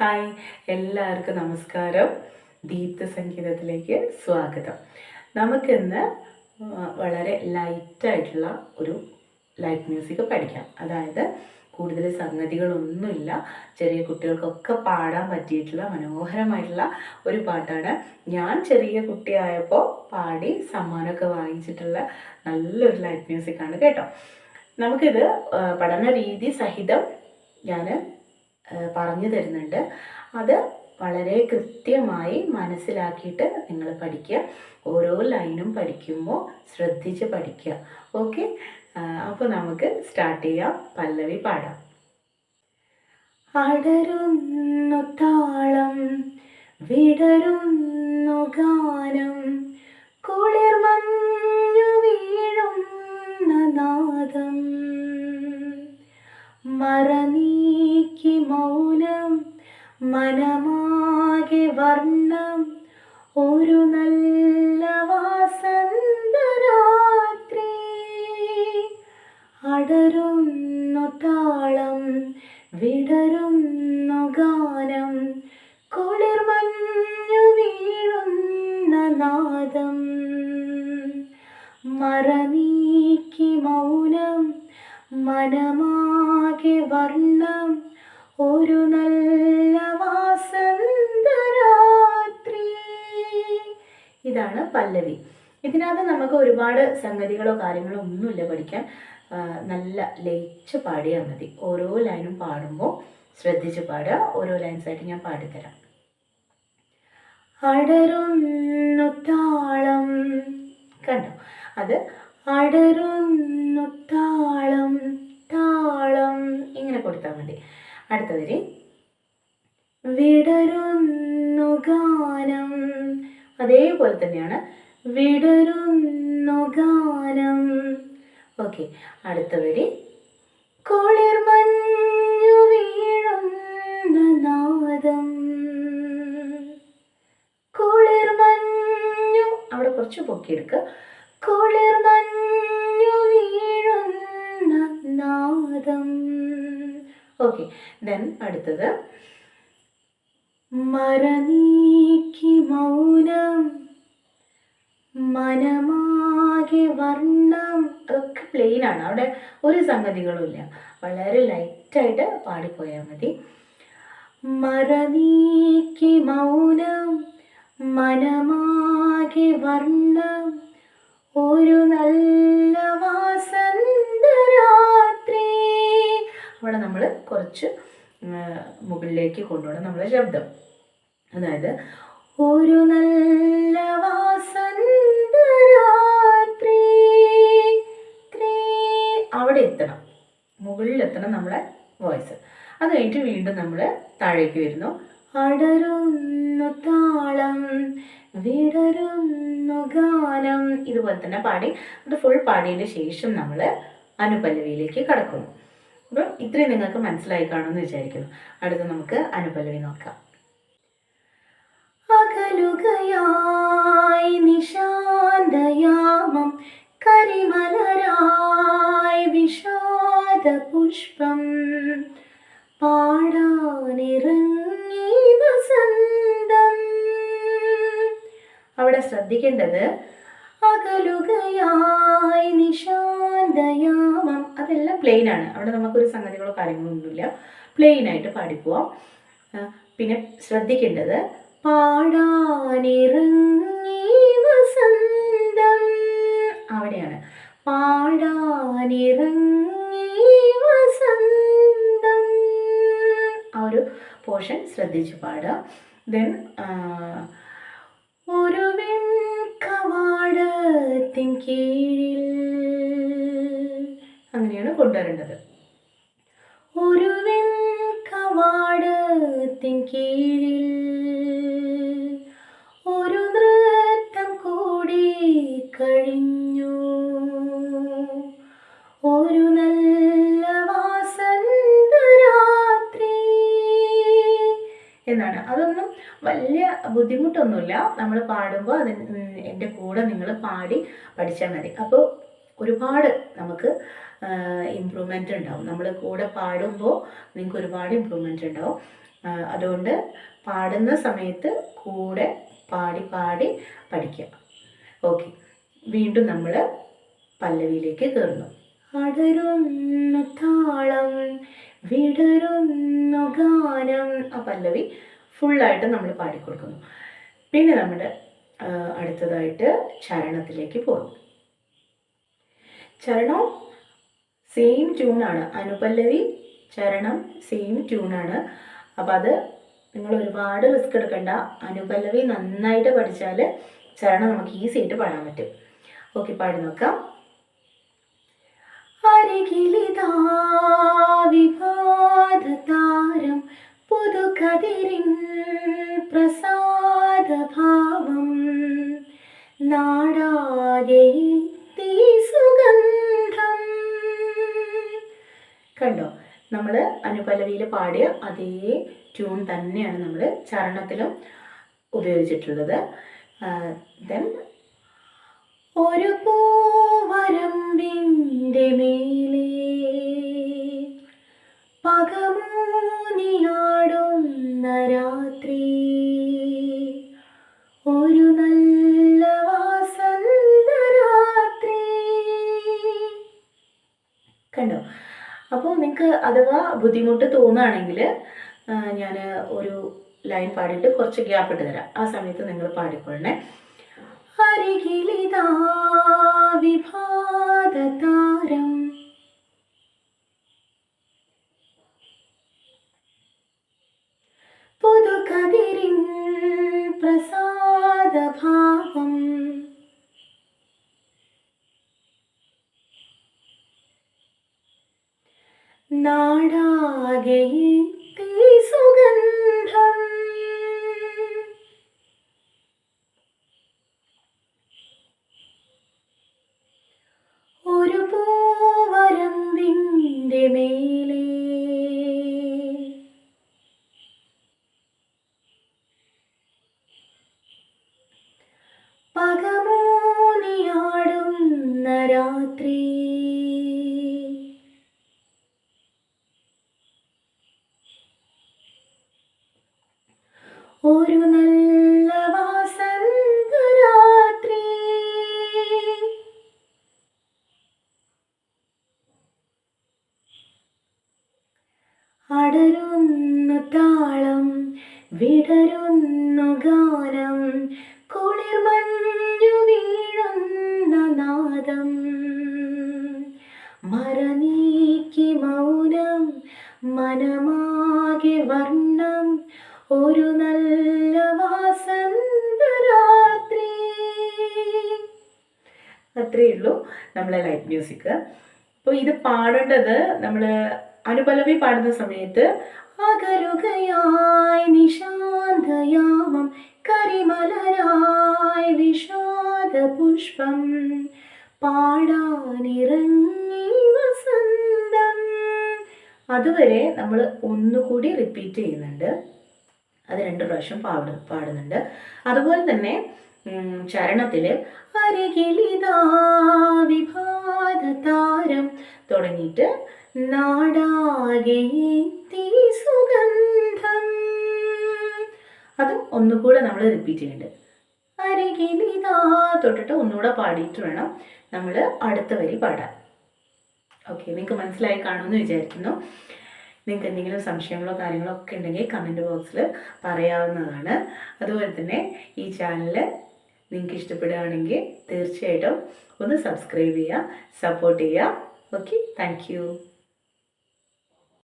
Hi എല്ലാവർക്കും നമസ്കാരം. ദീപ്ത സംഗീതത്തിലേക്ക് സ്വാഗതം. നമുക്കിന്ന് വളരെ ലൈറ്റായിട്ടുള്ള ഒരു ലൈറ്റ് മ്യൂസിക് പഠിക്കാം. അതായത് കൂടുതൽ സംഗതികളൊന്നുമില്ല. ചെറിയ കുട്ടികൾക്കൊക്കെ പാടാൻ പറ്റിയിട്ടുള്ള മനോഹരമായിട്ടുള്ള ഒരു പാട്ടാണ്. ഞാൻ ചെറിയ കുട്ടിയായപ്പോൾ പാടി സമ്മാനമൊക്കെ വാങ്ങിച്ചിട്ടുള്ള നല്ലൊരു ലൈറ്റ് മ്യൂസിക്കാണ് കേട്ടോ. നമുക്കിത് പഠന രീതി സഹിതം ഞാൻ പറഞ്ഞു തരുന്നുണ്ട്. അത് വളരെ കൃത്യമായി മനസ്സിലാക്കിയിട്ട് നിങ്ങൾ പഠിക്കുക. ഓരോ ലൈനും പഠിക്കുമ്പോൾ ശ്രദ്ധിച്ച് പഠിക്കുക. ഓക്കെ? അപ്പോൾ നമുക്ക് സ്റ്റാർട്ട് ചെയ്യാം. പല്ലവി പാടാം. അടരുന്നു താളം വിടരുന്നു ഗാനം കുളിർ മനമാകെ വർണം ഒരു നല്ല വാസന്തരാത്രി. അടരുന്നു താളം വിടരുന്നു ഗാനം കുളിർമഞ്ഞു വീഴുന്ന നാദം. മറനീക്കി മൗനം മനമാകെ വർണം ഒരു നല്ല വാസന്തരാത്രി. ഇതാണ് പല്ലവി. ഇതിനകത്ത് നമുക്ക് ഒരുപാട് സംഗതികളോ കാര്യങ്ങളോ ഒന്നുമില്ല പഠിക്കാൻ. നല്ല ലയിച്ച് പാടിയാൽ മതി. ഓരോ ലൈനും പാടുമ്പോൾ ശ്രദ്ധിച്ച് പാടുക. ഓരോ ലൈൻസായിട്ട് ഞാൻ പാടിത്തരാം. അടരുന്നു താളം. കണ്ടോ? അത് അടരുന്നു താളം താളം. ഇങ്ങനെ കൊടുത്താൽ മതി. അടുത്ത വിടരുന്നു ഗാനം. അതേപോലെ തന്നെയാണ്. വിടരുന്നു ഗാനം. ഓക്കെ അടുത്ത വരി കുളിർ മഞ്ഞു വീഴുന്ന നാദം. കുളിർ മഞ്ഞു അവിടെ കുറച്ച് പൊക്കിയെടുക്കുക കുളിർ മഞ്ഞു വീഴുന്ന നാദം. ഓക്കെ ദെൻ അടുത്തത്. മരനീക്കി മൗനം മനമാകെ വർണം. അതൊക്കെ പ്ലെയിൻ ആണ്. അവിടെ ഒരു സംഗതികളുമില്ല വളരെ ലൈറ്റായിട്ട് പാടിപ്പോയാൽ മതി. മറനീക്കി മൗനം മനമാകെ വർണം. ഒരു കുറച്ച് മുകളിലേക്ക് കൊണ്ടുപോകണം. നമ്മളെ ശബ്ദം. അതായത് ഒരു നല്ല വാസന്തരാത്രി ത്രീ അവിടെ എത്തണം. മുകളിൽ എത്തണം നമ്മളെ വോയിസ്. അത് കഴിഞ്ഞിട്ട് വീണ്ടും നമ്മൾ താഴേക്ക് വരുന്നു. അടരുന്നു താളം വിടരുന്നു ഗാനം ഇതുപോലെ തന്നെ പാടി. അത് ഫുൾ പാടിയതിന് ശേഷം നമ്മൾ അനുപല്ലവിയിലേക്ക് കടക്കുന്നു. അപ്പം ഇത്രയും നിങ്ങൾക്ക് മനസ്സിലായി കാണുമെന്ന് വിചാരിക്കുന്നു. അടുത്ത നമുക്ക് അനുപല്ലവി നോക്കാം. അകലുകയായി നിശാന്തയാമം കരിമലരായി വിഷാദ പുഷ്പം പാടാനിറങ്ങി വസന്തം. അവിടെ ശ്രദ്ധിക്കേണ്ടത് അകലുകയായി നിശാന്തയാമം. അതെല്ലാം പ്ലെയിൻ ആണ്. അവിടെ നമുക്കൊരു സംഗതികളോ കാര്യങ്ങളോ ഒന്നുമില്ല. പ്ലെയിൻ ആയിട്ട് പാടിപ്പോവാം. പിന്നെ ശ്രദ്ധിക്കേണ്ടത് പാടാനിറങ്ങി വസന്തം. അവിടെയാണ്. പാടാനിറങ്ങി വസന്തം. ആ ഒരു പോർഷൻ ശ്രദ്ധിച്ച് പാടുക. ദെൻ കൊണ്ടുവരേണ്ടത്. ഒരു കവാടത്തിൻ കീഴിൽ ഒരു നൃത്തം കൂടി കഴിഞ്ഞു. ഒരു നല്ല വാസന്തരാത്രി. എന്നാണ്. അതൊന്നും വലിയ ബുദ്ധിമുട്ടൊന്നുമില്ല. നമ്മൾ പാടുമ്പോൾ അതിന് എന്റെ കൂടെ നിങ്ങൾ പാടി പഠിച്ചാൽ മതി. അപ്പോൾ ഒരുപാട് നമുക്ക് ഇമ്പ്രൂവ്മെന്റ് ഉണ്ടാവും. നമ്മൾ കൂടെ പാടുമ്പോൾ നിങ്ങൾക്ക് ഒരുപാട് ഇമ്പ്രൂവ്മെന്റ് ഉണ്ടാവും. അതുകൊണ്ട് പാടുന്ന സമയത്ത് കൂടെ പാടി പാടി പഠിക്കുക. ഓക്കെ വീണ്ടും നമ്മൾ പല്ലവിയിലേക്ക് കയറുന്നു. അടരുന്നു താളം വിടരുന്നു ഗാനം. ആ പല്ലവി ഫുള്ളായിട്ട് നമ്മൾ പാടിക്കൊടുക്കുന്നു. പിന്നെ നമ്മൾ അടുത്തതായിട്ട് ചരണത്തിലേക്ക് പോകും ചരണം സെയിം ട്യൂണാണ് അനുപല്ലവി ചരണം സെയിം ട്യൂണാണ് അപ്പം അത് നിങ്ങൾ ഒരുപാട് റിസ്ക് എടുക്കണ്ട. അനുപല്ലവി നന്നായിട്ട് പഠിച്ചാൽ ചരണം നമുക്ക് ഈസി ആയിട്ട് പാടാൻ പറ്റും. ഓക്കെ പാടി നോക്കാം. അരികിലിതാ വിവാദതാരം പുതുകതിരിൻ പ്രസാദഭാവം നാടാകെ കണ്ടോ? നമ്മൾ അനുപല്ലവിയിൽ പാടിയ അതേ ട്യൂൺ തന്നെയാണ് നമ്മൾ ചരണത്തിലും ഉപയോഗിച്ചിട്ടുള്ളത്. ദെൻ ഒരു പൂവരമ്പിന്റെ മേലെ പകമൂനിയാടുന്ന രാത്രി അഥവാ ബുദ്ധിമുട്ട് തോന്നുകയാണെങ്കിൽ ഞാൻ ഒരു ലൈൻ പാടിയിട്ട് കുറച്ച് ഗ്യാപ്പ് ഇട്ട് തരാം. ആ സമയത്ത് നിങ്ങൾ പാടിക്കൊള്ളണേ. അരികിലിതാ നാടാകെ സുഗന്ധം ഒരു പൂവരമ്പിന്റെ മേലെ ഒരു നല്ല വാസന്തരാത്രി അടരുന്നു താളം വിടരുന്നു ഗാനം കുളിർമഞ്ഞു വീഴുന്ന നാദം. മറനീക്കി മൗനം മനമാകെ വർണം ഒരു നല്ല അത്രയേ ഉള്ളൂ നമ്മളെ ലൈറ്റ് മ്യൂസിക് അപ്പോൾ ഇത് പാടേണ്ടത് നമ്മൾ അനുപലവി പാടുന്ന സമയത്ത് അകലുകയായി നിശാന്തയാമം കരിമലരായി വിഷാദ പുഷ്പം പാടാനിറങ്ങി വസന്തം. അതുവരെ നമ്മൾ ഒന്നുകൂടി റിപ്പീറ്റ് ചെയ്യുന്നുണ്ട്. അത് രണ്ട് പ്രാവശ്യം പാടു പാടുന്നുണ്ട്. അതുപോലെ തന്നെ ചരണത്തിൽ അരികിലിതാ വിഭാതതാരം തുടങ്ങിയിട്ട് നാടാകെ സുഗന്ധം. അതും ഒന്നുകൂടെ നമ്മൾ റിപ്പീറ്റ് ചെയ്യുന്നുണ്ട്. അരകിലിതാ തൊട്ടിട്ട് ഒന്നുകൂടെ പാടിയിട്ട് വേണം നമ്മൾ അടുത്ത വരി പാടാൻ. ഓക്കെ നിങ്ങൾക്ക് മനസ്സിലായി കാണുമെന്ന് വിചാരിക്കുന്നു. നിങ്ങൾക്ക് എന്തെങ്കിലും സംശയങ്ങളോ കാര്യങ്ങളോ ഒക്കെ ഉണ്ടെങ്കിൽ കമന്റ് ബോക്സിൽ പറയാവുന്നതാണ്. അതുപോലെ തന്നെ ഈ ചാനൽ നിങ്ങൾക്ക് ഇഷ്ടപ്പെടുകയാണെങ്കിൽ തീർച്ചയായിട്ടും ഒന്ന് സബ്സ്ക്രൈബ് ചെയ്യുക സപ്പോർട്ട് ചെയ്യുക. Okay thank